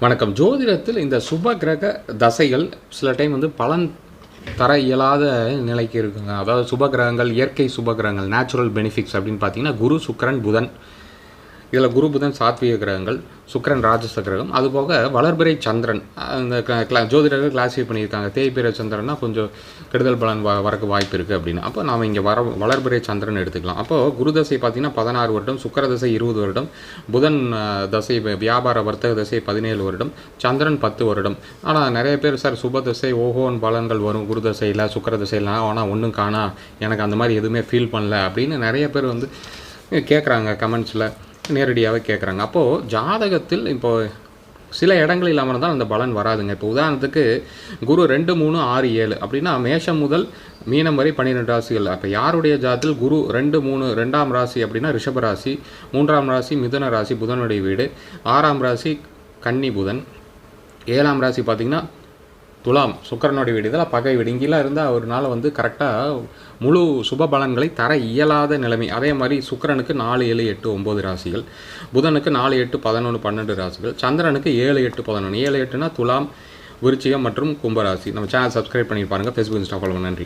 வணக்கம். ஜோதிடத்தில் இந்த சுப கிரக தசைகள் சில டைம் வந்து பலன் தர இயலாத நிலைக்கு இருக்குங்க. அதாவது சுப கிரகங்கள் இயற்கை சுப கிரகங்கள் நேச்சுரல் பெனிஃபிட்ஸ் அப்படின்னு பார்த்தீங்கன்னா குரு சுக்கரன் புதன் இதில் குரு புதன் சாத்விக கிரகங்கள் சுக்கரன் ராஜச கிரகம் அதுபோக வளர்பிறை சந்திரன் அந்த கிளா ஜோதிடர்கள் கிளாஸிஃபை பண்ணியிருக்காங்க. தேய்பிறை சந்திரன்னா கொஞ்சம் கெடுதல் பலன் வ வரக்கு வாய்ப்பு இருக்குது அப்படின்னு. அப்போ நாம் இங்கே வர வளர்பிறை சந்திரன் எடுத்துக்கலாம். அப்போது குரு தசை பார்த்திங்கன்னா பதினாறு வருடம் சுக்கர தசை இருபது வருடம் புதன் தசை வியாபார வர்த்தக தசை பதினேழு வருடம் சந்திரன் பத்து வருடம். ஆனால் நிறைய பேர் சார் சுப தசை ஓஹோன் பலன்கள் வரும் குரு தசையில் சுக்கர தசையில் ஆனால் ஒன்றும் காணா எனக்கு அந்த மாதிரி எதுவுமே ஃபீல் பண்ணல அப்படின்னு நிறைய பேர் வந்து கேட்குறாங்க கமெண்ட்ஸில் நேரடியாகவே கேட்குறாங்க. அப்போது ஜாதகத்தில் இப்போ சில இடங்கள் இல்லாமல் தான் அந்த பலன் வராதுங்க. இப்போ உதாரணத்துக்கு குரு ரெண்டு மூணு ஆறு ஏழு அப்படின்னா மேஷம் முதல் மீனம் வரை பன்னிரெண்டு ராசிகள். அப்போ யாருடைய ஜாதத்தில் குரு ரெண்டு மூணு ரெண்டாம் ராசி அப்படின்னா ரிஷப ராசி மூன்றாம் ராசி மிதுன ராசி புதனுடைய வீடு ஆறாம் ராசி கன்னி புதன் ஏழாம் ராசி பார்த்திங்கன்னா துலாம் சுக்கரனுடைய வீடு. இதெல்லாம் பகை வீடு. இங்கெல்லாம் இருந்தால் அவர்னால வந்து கரெக்டாக முழு சுப பலன்களை தர இயலாத நிலைமை. அதே மாதிரி சுக்கரனுக்கு நாலு ஏழு எட்டு ஒம்பது ராசிகள். புதனுக்கு நாலு எட்டு பதினொன்று பன்னெண்டு ராசிகள். சந்திரனுக்கு ஏழு எட்டு பதினொன்று ஏழு எட்டுனா துலாம் விருச்சிகம் மற்றும் கும்பராசி. நம்ம சேனல் சப்ஸ்கிரைப் பண்ணி பாருங்கள் ஃபேஸ்புக் இன்ஸ்டா ஃபாலோ நன்றி.